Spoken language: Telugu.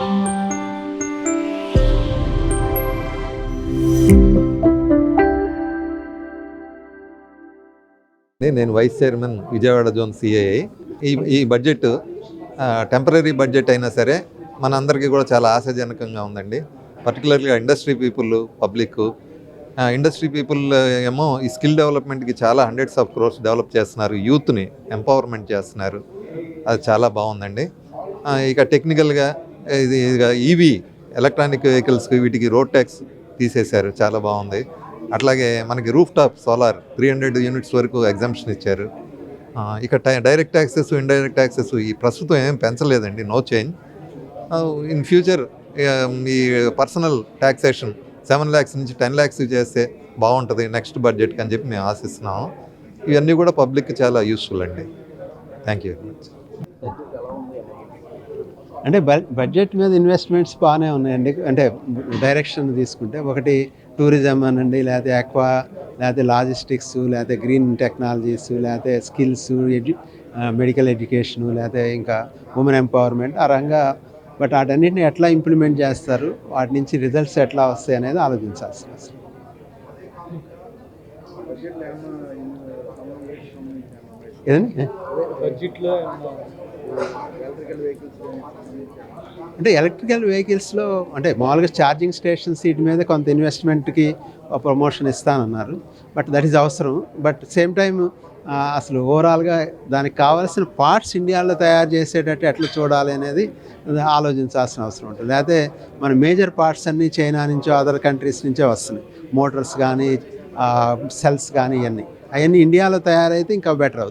నేను vice chairman Vijayawada zone CII ఈ ఈ బడ్జెట్ టెంపరీ బడ్జెట్ అయినా సరే మనందరికీ కూడా చాలా ఆశాజనకంగా ఉందండి. పర్టికులర్గా industry people public industry people ఏమో ఈ స్కిల్ డెవలప్మెంట్కి చాలా హండ్రెడ్స్ ఆఫ్ క్రోర్స్ డెవలప్ చేస్తున్నారు. యూత్ని ఎంపవర్మెంట్ చేస్తున్నారు. అది చాలా బాగుందండి. ఇక టెక్నికల్గా ఇది ఈవీ ఎలక్ట్రానిక్ వెహికల్స్కి వీటికి రోడ్ ట్యాక్స్ తీసేశారు. చాలా బాగుంది. అట్లాగే మనకి roof top solar three hundred units వరకు ఎగ్జామ్షన్ ఇచ్చారు. ఇక డైరెక్ట్ ట్యాక్సెస్ ఇండైరెక్ట్ ట్యాక్సెస్ ఈ ప్రస్తుతం ఏం పెంచలేదండి. No change. ఇన్ ఫ్యూచర్ ఈ పర్సనల్ ట్యాక్సేషన్ సెవెన్ ల్యాక్స్ నుంచి టెన్ ల్యాక్స్ చేస్తే బాగుంటుంది. నెక్స్ట్ బడ్జెట్కి అని చెప్పి మేము ఆశిస్తున్నాము. ఇవన్నీ కూడా పబ్లిక్కి చాలా యూస్ఫుల్ అండి. Thank you very much. అంటే బడ్జెట్ మీద ఇన్వెస్ట్మెంట్స్ బాగానే ఉన్నాయండి. అంటే డైరెక్షన్ తీసుకుంటే ఒకటి టూరిజం అనండి లేకపోతే ఆక్వా లేకపోతే లాజిస్టిక్స్ లేకపోతే గ్రీన్ టెక్నాలజీస్ లేకపోతే స్కిల్స్ ఎడ్యు మెడికల్ ఎడ్యుకేషను లేకపోతే ఇంకా ఉమెన్ ఎంపవర్మెంట్ ఆ రంగా బట్ వాటన్నిటిని ఎట్లా ఇంప్లిమెంట్ చేస్తారు వాటి నుంచి రిజల్ట్స్ ఎట్లా వస్తాయి అనేది ఆలోచించాల్సిన అవసరం ఏదండి? అంటే ఎలక్ట్రికల్ వెహికల్స్లో అంటే మామూలుగా ఛార్జింగ్ స్టేషన్ సీట్ మీద కొంత ఇన్వెస్ట్మెంట్కి ప్రమోషన్ ఇస్తానన్నారు. బట్ దట్ ఈజ్ అవసరం. బట్ సేమ్ టైం అసలు ఓవరాల్గా దానికి కావాల్సిన పార్ట్స్ ఇండియాలో తయారు చేసేటట్టు ఎట్లా చూడాలి అనేది ఆలోచించాల్సిన అవసరం ఉంటుంది. లేకపోతే మన మేజర్ పార్ట్స్ అన్నీ చైనా నుంచో అదర్ కంట్రీస్ నుంచో వస్తున్నాయి. మోటార్స్ కానీ సెల్స్ కానీ ఇవన్నీ. అవన్నీ ఇండియాలో తయారైతే ఇంకా బెటర్ అవుతుంది.